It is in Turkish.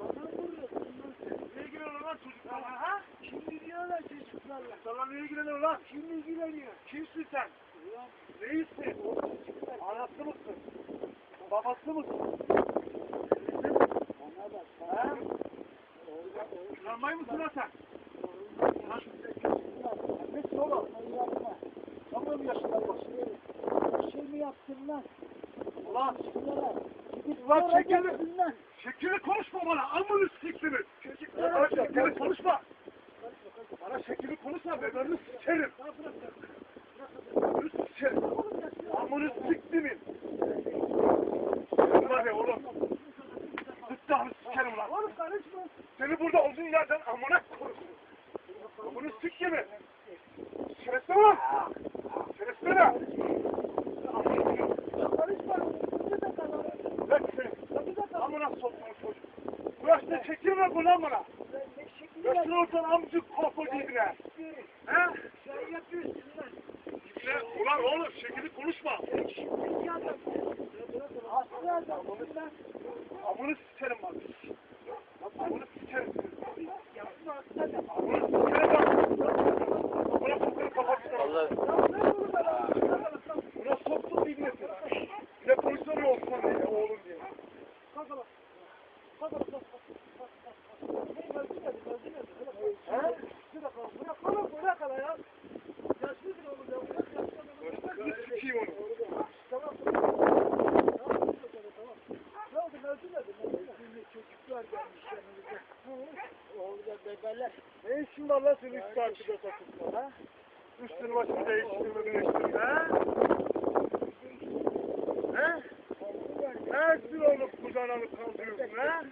Bana vuruyorsun lan sen. Ne ilgileniyor lan çocuklarla ha? Kim ilgileniyor çocuklarla? Sana ne ilgileniyor lan? Kim ilgileniyor? Kimsin sen? Ulan. Neysin? Anası mısın? Babası mısın? Bana bak. Ha? Utanmay mısın lan sen? Utanmay mısın lan sen? Utanmay mısın lan sen? Ulan Şunlara. Lan. şekilli konuşma bana. Amını siktimi. Bana şekilli konuşma. Bana şekilli konuşma. Bebeğini sikerim. Bebeğini sikerim. Amını siktimin. Sen var ya oğlum. Zıttahını sikerim lan. Oğlum karışma. Seni burada olduğun yerden amına koyayım. Amını siktimi. Şerefsiz lan. Şerefsiz lan. Karışma. Amına soktuğum çocuk. Bu yaşta çekilme bu lan bana. Ne şekil Yaşın ortadan amcık korku dibine. He? Sen yapıyorsun lan. Dibine. Ulan oğlum şekilli konuşma. Amını sikerim bak. Amını sikerim. Amını sikerim bak. Amına sokarım kafasına. Allah Ne işin var lan senin üst takipte takıp ha? Üstünü başını değiştirme değiştirme ha? He? Ne etsin oğlum kucağına alıp kaldırıyorsun ha?